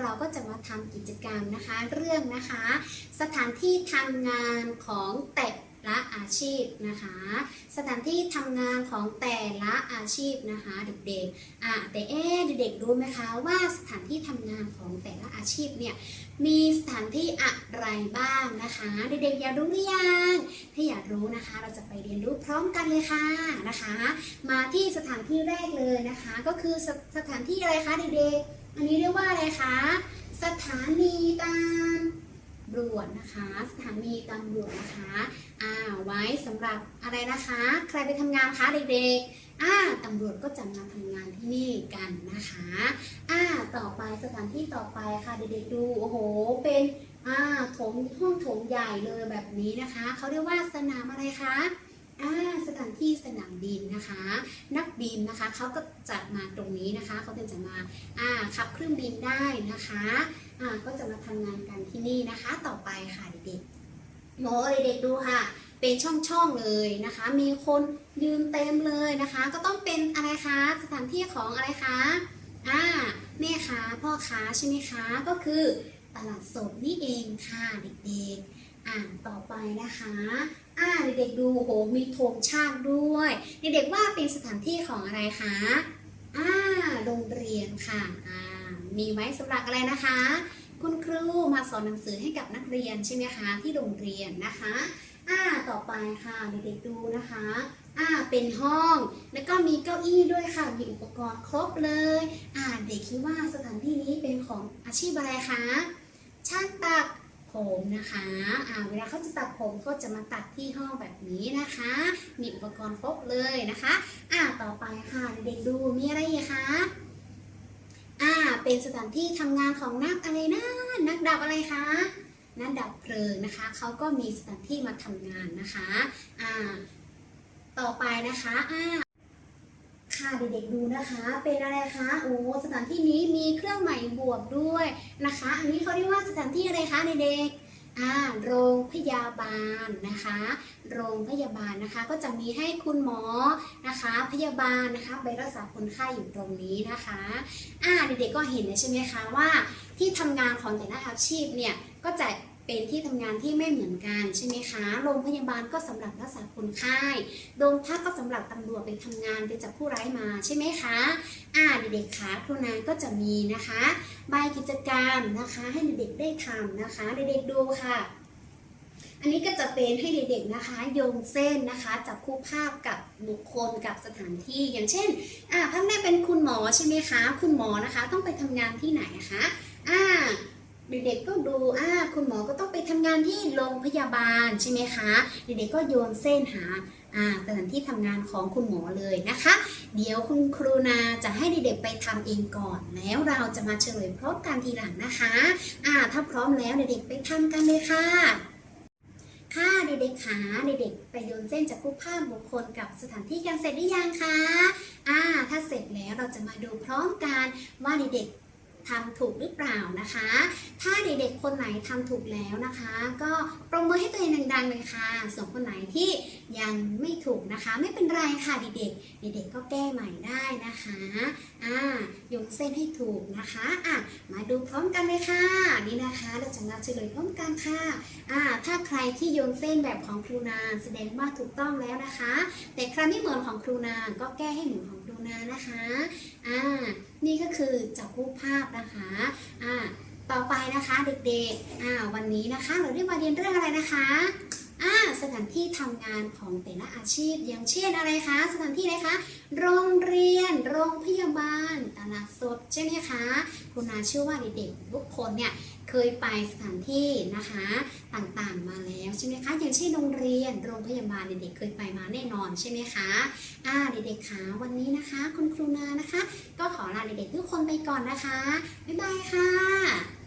เราก็จะมาทำกิจกรรมนะคะ เรื่องนะคะ สถานที่ทำงานของเต็ก ละอาชีพนะคะ สถานที่ทำงานของแต่ละอาชีพนะคะเด็กๆอะแต่เอ๊เด็กๆรู้ไหมคะว่าสถานที่ทำงานของแต่ละอาชีพเนี่ยมีสถานที่อะไรบ้างนะคะเด็กๆอยากรู้หรือยังถ้าอยากรู้นะคะ เราจะไปเรียนรู้พร้อมกันเลยค่ะนะคะ มาที่สถานที่แรกเลยนะคะ ก็คือสสถานที่อะไรคะเด็กๆอันนี้เรียกว่าอะไรคะสถานีตำรวจนะคะ สถานีตำรวจนะคะอ่า ไว้สำหรับอะไรนะคะ ใครไปทำงานคะเด็กๆอ่าตำรวจก็จะมาทำงานที่นี่กันนะคะอ่าต่อไปสถานที่ต่อไปค่ะเด็กๆดูโอ้โห เป็นอ่าโถงห้องโถงใหญ่เลยแบบนี้นะคะเขาเรียกว่าสนามอะไรคะสถานที่สนามบินนะคะ นักบินนะคะเขาก็จัดมาตรงนี้นะคะเขาจะมาอ่าขับเครื่องบินได้นะคะอ่าก็จะมาทำงานกันที่นี่นะคะ ต่อไปค่ะเด็กๆโมเด็กๆดูค่ะ เป็นช่องๆเลยนะคะ มีคนยืนเต็มเลยนะคะ ก็ต้องเป็นอะไรคะสถานที่ของอะไรคะอ่าแม่ค้าพ่อค้าใช่ไหมคะก็คือตลาดสดนี่เองค่ะเด็กๆอ่าต่อไปนะคะอ่าเด็กๆดูโอ้โหมีธงชาติด้วยเด็กๆว่าเป็นสถานที่ของอะไรคะอ่าโรงเรียนค่ะอ่ามีไว้สำหรับอะไรนะคะ คุณครูมาสอนหนังสือให้กับนักเรียนใช่ไหมคะที่โรงเรียนนะคะ อ่าต่อไปค่ะเด็กๆดูนะคะ อ่าเป็นห้อง แล้วก็มีเก้าอี้ด้วยค่ะ มีอุปกรณ์ครบเลย อ่าเด็กคิดว่าสถานที่นี้เป็นของอาชีพอะไรคะช่างตัดผมนะคะ อ่าเวลาเขาจะตัดผมก็จะมาตัดที่ห้องแบบนี้นะคะ มีอุปกรณ์ครบเลยนะคะ อ่าต่อไปค่ะเด็กๆดูมีอะไรคะอ่าเป็นสถานที่ทำงานของนักอะไรนะนักดับอะไรคะ นักดับเพลิงนะคะเขาก็มีสถานที่มาทำงานนะคะอ่าต่อไปนะคะอ่าค่ะเด็กๆดูนะคะ เป็นอะไรคะโอ้สถานที่นี้มีเครื่องหมายบวกด้วยนะคะ อันนี้เขาเรียกว่าสถานที่อะไรคะเด็กๆ อ่าโรงพยาบาลนะคะ โรงพยาบาลนะคะ ก็จะมีให้คุณหมอนะคะ พยาบาลนะคะไปรักษาคนไข้อยู่ตรงนี้นะคะอ่าเด็กๆก็เห็นใช่ไหมคะว่าที่ทำงานของแต่ละอาชีพเนี่ยก็จะ เป็นที่ทำงานที่ไม่เหมือนกันใช่ไหมคะ โรงพยาบาลก็สำหรับรักษาคนไข้โรงพักก็สำหรับตำรวจไปทำงานไปจับผู้ร้ายมาใช่ไหมคะ อ่าเด็กๆคะครูนานก็จะมีนะคะใบกิจกรรมนะคะให้เด็กๆได้ทำนะคะ เด็กๆดูค่ะ อันนี้ก็จะเป็นให้เด็กๆนะคะ โยงเส้นนะคะจับคู่ภาพกับบุคคลกับสถานที่อย่างเช่นอ่าภาพแรกเป็นคุณหมอใช่ไหมคะ คุณหมอนะคะ ต้องไปทำงานที่ไหนคะ เด็กๆก็ดูอ่าคุณหมอก็ต้องไปทำงานที่โรงพยาบาลใช่ไหมคะ เด็กๆก็โยนเส้นหาอ่าสถานที่ทำงานของคุณหมอเลยนะคะ เดี๋ยวคุณครูนาจะให้เด็กๆไปทำเองก่อน แล้วเราจะมาเฉลยพร้อมกันทีหลังนะคะอ่าถ้าพร้อมแล้วเด็กๆไปทำกันเลยค่ะค่ะเด็กๆขาเด็กๆไปโยนเส้นจากรูปภาพบุคคลกับสถานที่กันเสร็จหรือยังคะอ่าถ้าเสร็จแล้วเราจะมาดูพร้อมกันว่าเด็กๆทำถูกหรือเปล่านะคะ ถ้าเด็กๆคนไหนทำถูกแล้วนะคะ ก็ปรบมือให้ตัวเองดังๆเลยค่ะ ส่วนคนไหนที่ยังไม่ถูกนะคะ ไม่เป็นไรค่ะเด็กๆเด็กๆก็แก้ใหม่ได้นะคะอ่าโยงเส้นให้ถูกนะคะอะมาดูพร้อมกันเลยค่ะนี่นะคะเราจะมาเฉลยพร้อมกันค่ะอ่าถ้าใครที่โยนเส้นแบบของครูนาแสดงว่าถูกต้องแล้วนะคะ แต่ใครไม่เหมือนของครูนาก็แก้ให้เหมือนของครูนานะคะอ่านี่ก็คือจับรูปภาพนะคะอ่า ต่อไปนะคะเด็กๆอ่าวันนี้นะคะเราได้มาเรียนเรื่องอะไรนะคะอ่าสถานที่ทำงานของแต่ละอาชีพ อย่างเช่นอะไรคะสถานที่อะไรคะโรงเรียน โรงพยาบาลตลาดสดใช่ไหมคะคุณนาเชื่อว่าเด็กๆทุกคนเนี่ยเคยไปสถานที่นะคะต่างๆมาแล้วใช่ไหมคะอย่างเช่นโรงเรียนโรงพยาบาลเด็กๆเคยไปมาแน่นอนใช่ไหมคะอ่าเด็กๆคะวันนี้นะคะ คุณครูนานะคะ ก็ขอลาเด็กๆทุกคนไปก่อนนะคะบ๊ายบายค่ะ